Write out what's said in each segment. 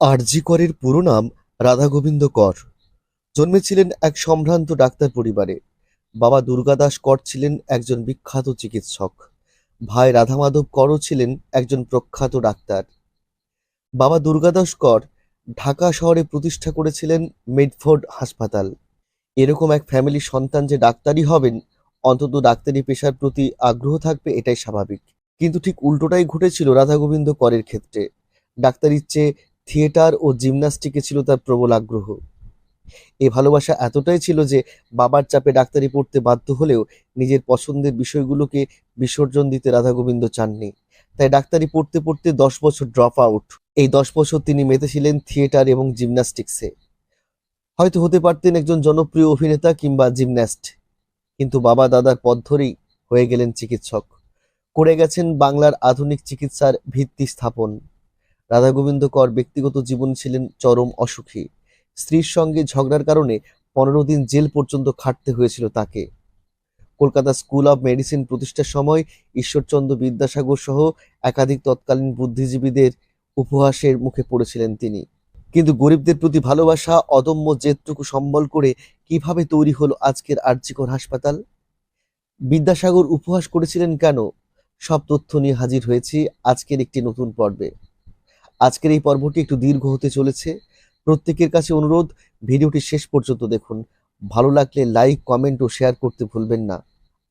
আরজি করের পুরো নাম রাধা গোবিন্দ কর। জন্মেছিলেন এক সম্ভ্রান্ত ডাক্তার পরিবারে। বাবা দুর্গাদাস কর ছিলেন একজন বিখ্যাত চিকিৎসক। ভাই রাধামাধব করও ছিলেন একজন প্রখ্যাত ডাক্তার। বাবা দুর্গাদাস কর ঢাকা শহরে প্রতিষ্ঠা করেছিলেন মেডফোর্ড হাসপাতাল। এরকম এক ফ্যামিলির সন্তান যে ডাক্তারই হবেন, অন্তত ডাক্তারি পেশার প্রতি আগ্রহ থাকবে এটাই স্বাভাবিক। কিন্তু ঠিক উল্টোটাই ঘটেছিল রাধা গোবিন্দ করের ক্ষেত্রে। ডাক্তারির চেয়ে থিয়েটার ও জিমন্যাস্টিকে ছিল তার প্রবল আগ্রহ। এই ভালোবাসা এতটাই ছিল যে বাবার চাপে ডাক্তারি পড়তে বাধ্য হলেও নিজের পছন্দের বিষয়গুলোকে বিসর্জন দিতে রাধা গোবিন্দ চাননি। তাই ডাক্তারি পড়তে পড়তে দশ বছর ড্রপ আউট এই দশ বছর তিনি মেতেছিলেন থিয়েটার এবং জিমন্যাস্টিক্সে। হয়তো হতে পারতেন একজন জনপ্রিয় অভিনেতা কিংবা জিমন্যাস্ট, কিন্তু বাবা দাদার পথ ধরেই হয়ে গেলেন চিকিৎসক। করে গেছেন বাংলার আধুনিক চিকিৎসার ভিত্তি স্থাপন। রাধা গোবিন্দ কর ব্যক্তিগত জীবন ছিলেন চরম অসুখী। স্ত্রীর সঙ্গে ঝগড়ার কারণে পনেরো দিন জেল পর্যন্ত খাটতে হয়েছিল তাকে। কলকাতা স্কুল অব মেডিসিন প্রতিষ্ঠার সময় ঈশ্বরচন্দ্র বিদ্যাসাগর সহ একাধিক তৎকালীন বুদ্ধিজীবীদের উপহাসের মুখে পড়েছিলেন তিনি। কিন্তু গরিবদের প্রতি ভালোবাসা, অদম্য জেদটুকু সম্বল করে কীভাবে তৈরি হলো আজকের আর্যিকর হাসপাতাল? বিদ্যাসাগর উপহাস করেছিলেন কেন? সব তথ্য নিয়ে হাজির হয়েছি আজকের একটি নতুন পর্বে। আজকের এই পর্বটি একটু দীর্ঘ হতে চলেছে। প্রত্যেকের কাছে অনুরোধ, ভিডিওটি শেষ পর্যন্ত দেখুন। ভালো লাগলে লাইক, কমেন্ট ও শেয়ার করতে ভুলবেন না।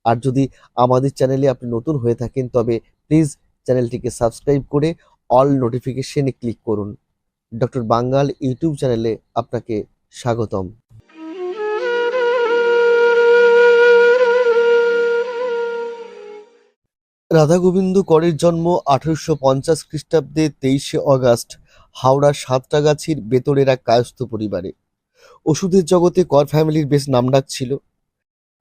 আর যদি আমাদের চ্যানেলে আপনি নতুন হয়ে থাকেন, তবে প্লিজ চ্যানেলটিকে সাবস্ক্রাইব করে অল নোটিফিকেশনে ক্লিক করুন। ডক্টর বাঙ্গাল ইউটিউব চ্যানেলে আপনাকে স্বাগতম। রাধা গোবিন্দ করের জন্ম আঠারোশো পঞ্চাশ খ্রিস্টাব্দে তেইশে অগাস্ট, হাওড়ার সাতটাগাছির বেতরের কায়স্থ পরিবারে। ওষুধের জগতে কর ফ্যামিলির বেশ নামডাক ছিল।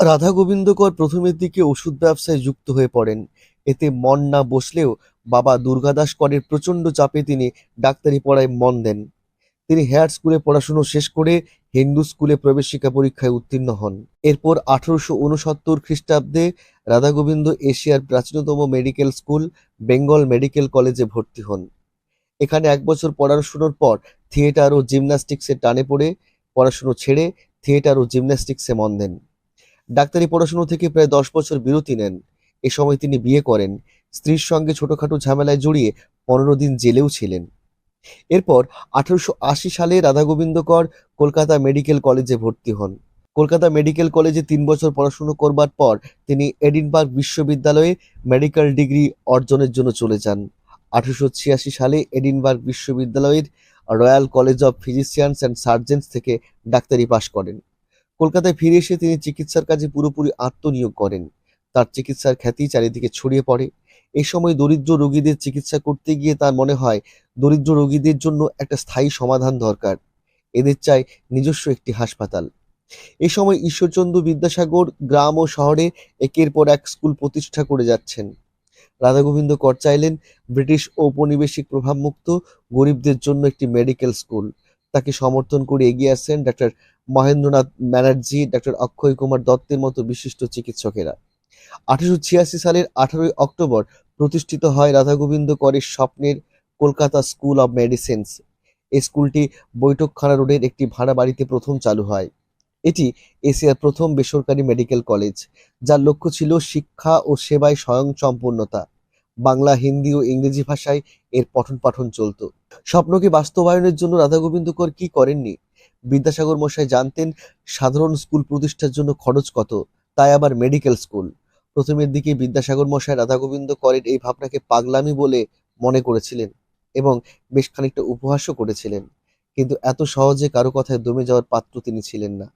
রাধা গোবিন্দ কর প্রথমের দিকে ওষুধ ব্যবসায় যুক্ত হয়ে পড়েন। এতে মন না বসলেও বাবা দুর্গাদাস করের প্রচণ্ড চাপে তিনি ডাক্তারি পড়ায় মন দেন। তিনি হেয়ার স্কুলে পড়াশুনো শেষ করে হিন্দু স্কুলে প্রবেশিকা পরীক্ষায় উত্তীর্ণ হন। এরপর আঠারোশো উনসত্তর খ্রিস্টাব্দে রাধাগোবিন্দ এশিয়ার প্রাচীনতম মেডিকেল স্কুল, বেঙ্গল মেডিকেল কলেজে ভর্তি হন। এখানে এক বছর পড়াশোনার পর থিয়েটার ও জিমন্যাস্টিক্সে টানে পড়ে, পড়াশুনো ছেড়ে থিয়েটার ও জিমন্যাস্টিক্সে মন দেন। ডাক্তারি পড়াশুনো থেকে প্রায় দশ বছর বিরতি নেন। এ সময় তিনি বিয়ে করেন। স্ত্রীর সঙ্গে ছোটখাটো ঝামেলায় জড়িয়ে পনেরো দিন জেলেও ছিলেন। এরপর আঠারোশো আশি সালে রাধা গোবিন্দ কর কলকাতা মেডিকেল কলেজে ভর্তি হন। কলকাতা মেডিকেল কলেজে তিন বছর পড়াশুনো করবার পর তিনি এডিনবার্গ বিশ্ববিদ্যালয়ে মেডিকেল ডিগ্রি অর্জনের জন্য চলে যান। আঠারোশো ছিয়াশি সালে এডিনবার্গ বিশ্ববিদ্যালয়ের royal college of physicians and surgeons থেকে ডাক্তারি পাশ করেন। কলকাতায় ফিরে এসে তিনি চিকিৎসার কাজে পুরোপুরি আত্মনিয়োগ করেন। তার চিকিৎসার খ্যাতি চারিদিকে ছড়িয়ে পড়ে। এই সময় দরিদ্র রোগীদের চিকিৎসা করতে গিয়ে তার মনে হয়, দরিদ্র রোগীদের জন্য একটা স্থায়ী সমাধান দরকার। এদের চাই নিজস্ব একটি হাসপাতাল। এই সময় ঈশ্বরচন্দ্র বিদ্যাসাগর গ্রাম ও শহরে একের পর এক স্কুল প্রতিষ্ঠা করে যাচ্ছেন। রাধা গোবিন্দ কর চাইলেন ব্রিটিশ ঔপনিবেশিক প্রভাবমুক্ত, গরিবদের জন্য একটি মেডিকেল স্কুল। তাকে সমর্থন করে এগিয়ে আসেন ডাক্তার মহেন্দ্রনাথ ব্যানার্জি, ডাক্তার অক্ষয় কুমার দত্তের মতো বিশিষ্ট চিকিৎসকেরা। আঠারোশো ছিয়াশি সালের আঠারোই অক্টোবর প্রতিষ্ঠিত হয় রাধা গোবিন্দ করের স্বপ্নের কলকাতা স্কুল অব মেডিসিনস। এই স্কুলটি বৈঠকখানা রোডের একটি ভাড়া বাড়িতে প্রথম চালু হয়। এটি এশিয়ার প্রথম বেসরকারি মেডিকেল কলেজ, যার লক্ষ্য ছিল শিক্ষা ও সেবায় স্বয়ংসম্পূর্ণতা। বাংলা, হিন্দি ও ইংরেজি ভাষায় এর পঠন পাঠন চলত স্বপ্নকে বাস্তবায়নের জন্য রাধা গোবিন্দ কর কি করেননি? বিদ্যাসাগর মশাই জানতেন, সাধারণ স্কুল প্রতিষ্ঠার জন্য খরচ কত? তাই আবার মেডিকেল স্কুল প্রথমের দিকে বিদ্যাসাগর মশাই রাধা গোবিন্দ করের এই ভাবনাকে পাগলামি বলে মনে করেছিলেন এবং বেশ খানিকটা উপহাসও করেছিলেন। কিন্তু এত সহজে কারও কথায় দমে যাওয়ার পাত্র তিনি ছিলেন না।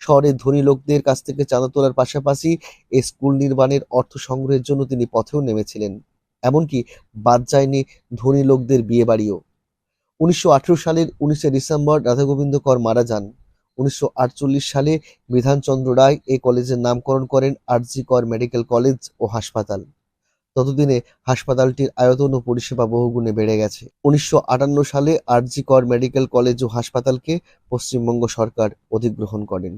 শহরের ধনী লোকদের কাছ থেকে চাঁদা তোলার পাশাপাশি এই স্কুল নির্মাণের অর্থ সংগ্রহের জন্য তিনি পথেও নেমেছিলেন। এমনকি বাদ যায়নি ধনী লোকদের বিয়ে বাড়িও উনিশশো সালের উনিশে ডিসেম্বর রাধাগোবিন্দ কর মারা যান। উনিশশো আটচল্লিশ সালে বিধানচন্দ্র রায় এই কলেজের নামকরণ করেন আরজি কর মেডিকেল কলেজ ও হাসপাতাল। ততদিনে হাসপাতালটির আয়তন ও পরিষেবা বহুগুণে বেড়ে গেছে। উনিশশো আটান্ন সালে R G Kar medical college ও হাসপাতালকে পশ্চিমবঙ্গ সরকার অধিগ্রহণ করেন।